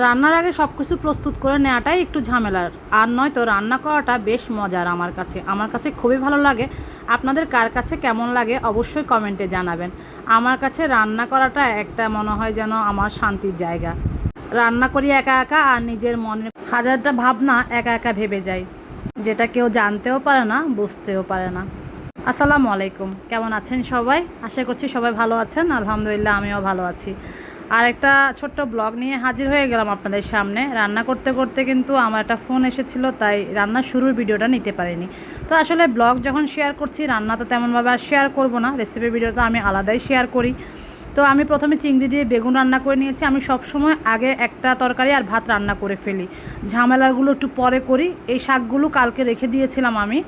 রান্নার আগে সব কিছু প্রস্তুত করে নেওয়াটাই একটু ঝামেলার। আর নয় তো রান্না করাটা বেশ মজার আমার কাছে। আমার কাছে খুবই ভালো লাগে। আপনাদের কার কাছে কেমন লাগে অবশ্যই কমেন্টে জানাবেন। আমার কাছে রান্না করাটা একটা মনে হয় যেন আমার শান্তির জায়গা। রান্না করি একা একা আর নিজের মনের হাজারটা ভাবনা একা একা ভেবে যায় যেটা কেউ জানতেও পারে না, বুঝতেও পারে না। আসসালামু আলাইকুম। কেমন আছেন সবাই? আশা করছি সবাই ভালো আছেন। আলহামদুলিল্লাহ, আমিও ভালো আছি। আর একটা ছোট্ট ব্লগ নিয়ে হাজির হয়ে গেলাম আপনাদের সামনে। রান্না করতে করতে কিন্তু আমার একটা ফোন এসেছিল, তাই রান্না শুরুর ভিডিওটা নিতে পারিনি। তো আসলে ব্লগ যখন শেয়ার করছি, রান্না তো তেমনভাবে আর শেয়ার করব না রেসিপি ভিডিওটা আমি আলাদাই শেয়ার করি। তো আমি প্রথমে চিংড়ি দিয়ে বেগুন রান্না করে নিয়েছি। আমি সব সময় আগে একটা তরকারি আর ভাত রান্না করে ফেলি। ঝামেলাগুলো একটু পরে করি। এই শাকগুলো কালকে রেখে দিয়েছিলাম আমি,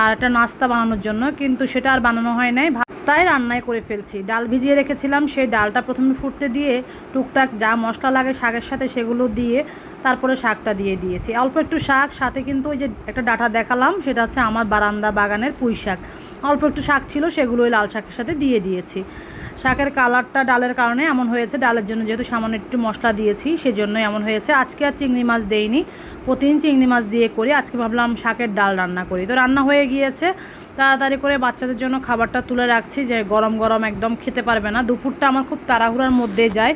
আর একটা নাস্তা বানানোর জন্য, কিন্তু সেটা আর বানানো হয় নাই। তাই রান্নায় করে ফেলছি। ডাল ভিজিয়ে রেখেছিলাম, সেই ডালটা প্রথমে ফুটতে দিয়ে টুকটাক যা মশলা লাগে শাকের সাথে সেগুলো দিয়ে তারপরে শাকটা দিয়ে দিয়েছি। অল্প একটু শাক, সাথে কিন্তু ওই যে একটা ডাটা দেখালাম, সেটা হচ্ছে আমার বারান্দা বাগানের পুঁই শাক। অল্প একটু শাক ছিল সেগুলো ওই লাল শাকের সাথে দিয়ে দিয়েছি। শাকের কালারটা ডালের কারণে এমন হয়েছে। ডালের জন্য যেহেতু সামান্য একটু মশলা দিয়েছি, সেজন্য এমন হয়েছে। আজকে আর চিংড়ি মাছ দেইনি। প্রতিদিন চিংড়ি মাছ দিয়ে করি। আজকে ভাবলাম শাকের ডাল রান্না করি। তো রান্না হয়ে গিয়েছে। তাড়াতাড়ি করে বাচ্চাদের জন্য খাবারটা তুলে রাখছি যে গরম গরম একদম খেতে পারবে না। দুপুরটা আমার খুব তাড়াহুড়ার মধ্যে যায়।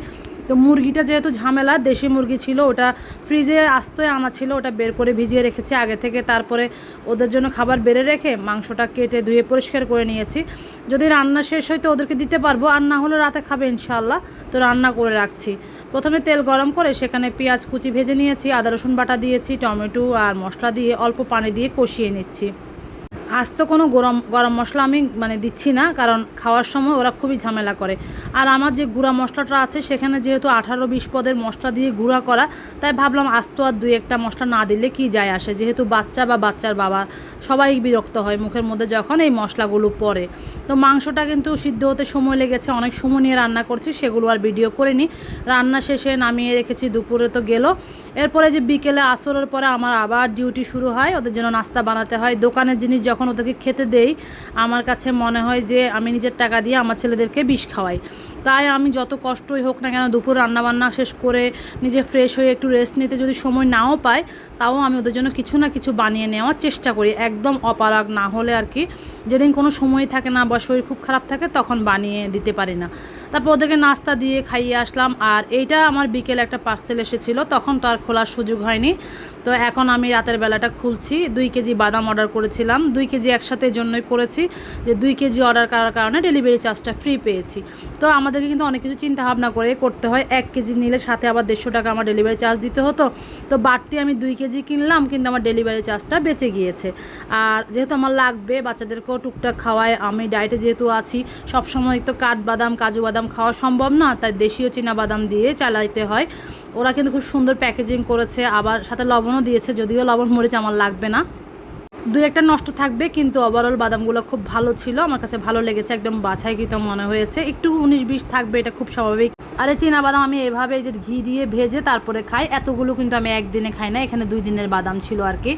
তো মুরগিটা যেহেতু ঝামেলা, দেশি মুরগি ছিল, ওটা ফ্রিজে আস্তই আনা ছিল ওটা বের করে ভিজিয়ে রেখেছি আগে থেকে, তারপরে ওদের জন্য খাবার বেড়ে রেখে মাংসটা কেটে ধুয়ে পরিষ্কার করে নিয়েছি। যদি রান্না শেষ হয় তো ওদেরকে দিতে পারব, আর না হলে রাতে খাবে ইনশাল্লাহ তো রান্না করে রাখছি। প্রথমে তেল গরম করে সেখানে পেঁয়াজ কুচি ভেজে নিয়েছি, আদা রসুন বাটা দিয়েছি, টমেটো আর মশলা দিয়ে অল্প পানি দিয়ে কষিয়ে নিচ্ছি। আজ তো কোনো গরম গরম মশলা আমি মানে দিচ্ছি না, কারণ খাওয়ার সময় ওরা খুবই ঝামেলা করে। আর আমার যে গুঁড়া মশলাটা আছে, সেখানে যেহেতু আঠারো বিশ পদের মশলা দিয়ে গুঁড়া করা, তাই ভাবলাম আজ তো আর দুই একটা মশলা না দিলে কি যায় আসে? যেহেতু বাচ্চা বা বাচ্চার বাবা, সবাই বিরক্ত হয় মুখের মধ্যে যখন এই মশলাগুলো পড়ে। তো মাংসটা কিন্তু সিদ্ধ হতে সময় লেগেছে, অনেক সময় নিয়ে রান্না করছি, সেগুলো আর ভিডিও করিনি। রান্না শেষে নামিয়ে রেখেছি, দুপুরে তো গেল। এরপরে যে বিকেলে আসরের পরে আমার আবার ডিউটি শুরু হয়, ওদের জন্য নাস্তা বানাতে হয়। দোকানের জিনিস যখন ওদেরকে খেতে দেই, আমার কাছে মনে হয় যে আমি নিজের টাকা দিয়ে আমার ছেলেদেরকে বিষ খাওয়াই। তাই আমি যত কষ্টই হোক না কেন দুপুর রান্নাবান্না শেষ করে নিজে ফ্রেশ হয়ে একটু রেস্ট নিতে যদি সময় নাও পাই, তাও আমি ওদের জন্য কিছু না কিছু বানিয়ে নেওয়ার চেষ্টা করি। একদম অপারগ না হলে আর কি, যেদিন কোনো সময় থাকে না বা শরীর খুব খারাপ থাকে, তখন বানিয়ে দিতে পারি না। তারপর ওদেরকে নাস্তা দিয়ে খাইয়ে আসলাম। আর এইটা আমার বিকেলে একটা পার্সেল এসেছিল, তখন তো আর খোলার সুযোগ হয়নি। তো এখন আমি রাতের বেলাটা খুলছি। দুই কেজি বাদাম অর্ডার করেছিলাম। দুই কেজি একসাথে জন্যই করেছি যে দুই কেজি অর্ডার করার কারণে ডেলিভারি চার্জটা ফ্রি পেয়েছি। তো আমাদেরকে কিন্তু অনেক কিছু চিন্তা ভাবনা করে করতে হয়। এক কেজি নিলে সাথে আবার দেড়শো টাকা আমার ডেলিভারি চার্জ দিতে হতো। তো বাড়তি আমি দুই কেজি কিনলাম, কিন্তু আমার ডেলিভারি চার্জটা বেঁচে গিয়েছে। আর যেহেতু আমার লাগবে, বাচ্চাদেরকেও টুকটাক খাওয়ায়, আমি ডায়েটে যেহেতু আছি, সবসময় তো কাঠবাদাম কাজু বাদাম খাওয়া সম্ভব না, তাই দেশীয় চীনা বাদাম দিয়ে চালাইতে হয়। ওরা কিন্তু খুব সুন্দর প্যাকেজিং করেছে, আবার সাথে লবণও দিয়েছে, যদিও লবণ মরিচ আমার লাগবে না। দু একটা নষ্ট থাকবে, কিন্তু ওভারঅল বাদামগুলো খুব ভালো ছিল, আমার কাছে ভালো লেগেছে, একদম বাছাইকৃত মনে হয়েছে। একটু উনিশ বিশ থাকবে, এটা খুব স্বাভাবিক। আরে চীনা বাদাম আমি এভাবে যে ঘি দিয়ে ভেজে তারপরে খাই, এতগুলো কিন্তু আমি একদিনে খাই না, এখানে দুই দিনের বাদাম ছিল আর কি।